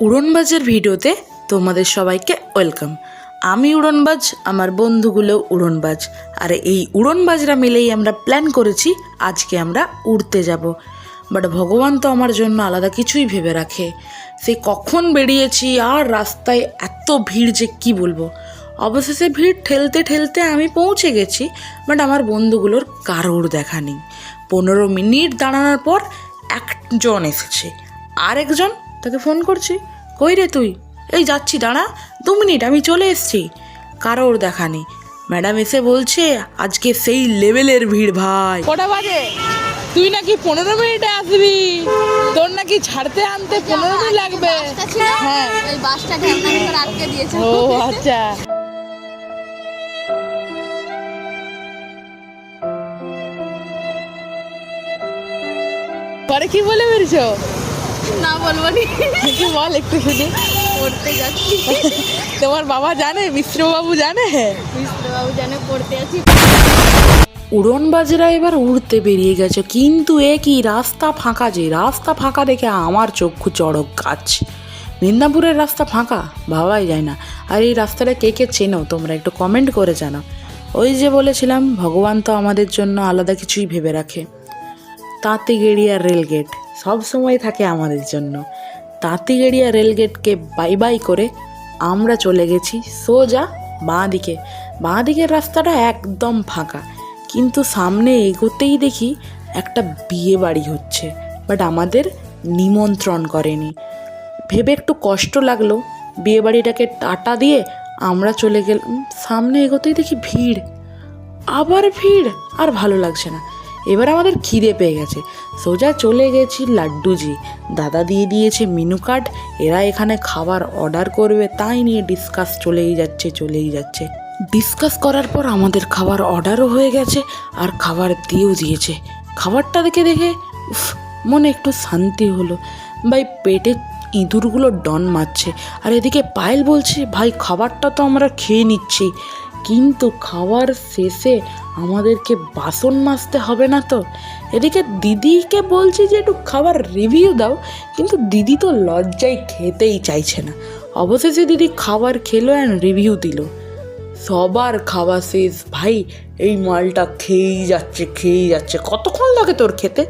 উড়নবাজের ভিডিওতে তোমাদের সবাইকে ওয়েলকাম। আমি উড়নবাজ, আমার বন্ধুগুলো উড়নবাজ। আর এই উড়নবাজরা মিলেই আমরা প্ল্যান করেছি, আজকে আমরা উড়তে যাব। বাট ভগবান তো আমার জন্য আলাদা কিছুই ভেবে রাখে। সে কখন বেরিয়েছি, আর রাস্তায় এত ভিড় যে কি বলব? অবশেষে ভিড় ঠেলতে ঠেলতে আমি পৌঁছে গেছি, বাট আমার বন্ধুগুলোর কারোর দেখা নেই। পনেরো মিনিট দাঁড়ানোর পর একজন এসেছে। আরেকজন তাকে ফোন করছি, কই রে তুই? এই যাচ্ছি, দাঁড়া, দু মিনিট, আমি চলে এসেছি। কারোর দেখা নেই। ম্যাডাম এসে বলছে, আজকে সেই লেভেলের ভিড় ভাই। কটা বাজে? তুই নাকি পনেরো মিনিটে আসবি? তোর নাকি ছাড়তে আনতে পনেরো মিনিট লাগবে? হ্যাঁ। বাসটা আটকে দিয়েছে ও আচ্ছা। পরে কি বলে বেরিয়েছো? না বলব নি বল একটু শুধু পড়তে যাচ্ছি। তোমার বাবা জানে? মিশ্রবাবু জানে? মিশ্রবাবু জানে পড়তে যাচ্ছি উড়নবাজরা এবার উড়তে বেরিয়ে গেছে। কিন্তু এ কি রাস্তা ফাঁকা যে? রাস্তা ফাঁকা দেখে আমার চক্ষু চড়ক গাছ। মিদনাপুরের রাস্তা ফাঁকা? ভাবাই যায় না। আর এই রাস্তাটা কে কে চেনো? তোমরা একটু কমেন্ট করে জানাও। ওই যে বলেছিলাম ভগবান তো আমাদের জন্য আলাদা কিছুই ভেবে রাখে। তাঁতিগেড়িয়া রেলগেট। সব সময় থাকে আমাদের জন্য। তাঁতিগেড়িয়া রেলগেটকে বাই বাই করে আমরা চলে গেছি সোজা বাঁ দিকে বাঁ দিকের রাস্তাটা একদম ফাঁকা, কিন্তু সামনে এগোতেই দেখি একটা বিয়ে বাড়ি হচ্ছে বাট আমাদের নিমন্ত্রণ করেনি। ভেবে একটু কষ্ট লাগল, বিয়ে বাড়িটাকে টাটা দিয়ে আমরা চলে গেলাম। সামনে এগোতেই দেখি ভিড়, আবার ভিড়, আর ভালো লাগছে না। এবার আমাদের খিদে পেয়ে গেছে। সোজা চলে গেছি লাড্ডুজি। দাদা দিয়ে দিয়েছে মেনু কার্ড। এরা এখানে খাবার অর্ডার করবে তাই নিয়ে ডিসকাস চলেই যাচ্ছে চলেই যাচ্ছে। ডিসকাস করার পর আমাদের খাবার অর্ডারও হয়ে গেছে আর খাবার দিয়েও দিয়েছে। খাবারটা দেখে দেখে উফ, মনে একটু শান্তি হলো। ভাই পেটে ইঁদুরগুলো ডন মারছে। আর এদিকে পায়েল বলছে ভাই খাবারটা তো আমরা খেয়ে নিচ্ছি। কিন্তু খাওয়ার শেষে আমাদেরকে বাসন মাজতে হবে না তো? এদিকে দিদিকে বলছি যে একটু খাবার রিভিউ দাও, কিন্তু দিদি তো লজ্জায় খেতেই চাইছে না। অবশেষে দিদি খাবার খেলো অ্যান্ড রিভিউ দিল। সবার খাওয়া শেষ। ভাই, এই মালটা খেয়েই যাচ্ছে খেয়েই যাচ্ছে। কতক্ষণ লাগে তোর খেতে?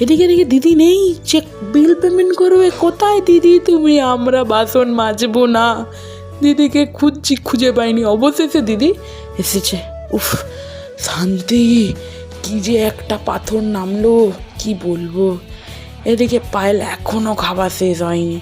এদিকে এদিকে দিদি নেই। চেক বিল পেমেন্ট করবে। কোথায় দিদি তুমি? আমরা বাসন মাজবো না। দিদিকে খুঁজছি, খুঁজে পাইনি। অবশেষে দিদি এসেছে। উফ, শান্তি, কি যে একটা পাথর নামলো, কি বলব? এদিকে পায়েল এখনও খাবার শেষ হয়নি।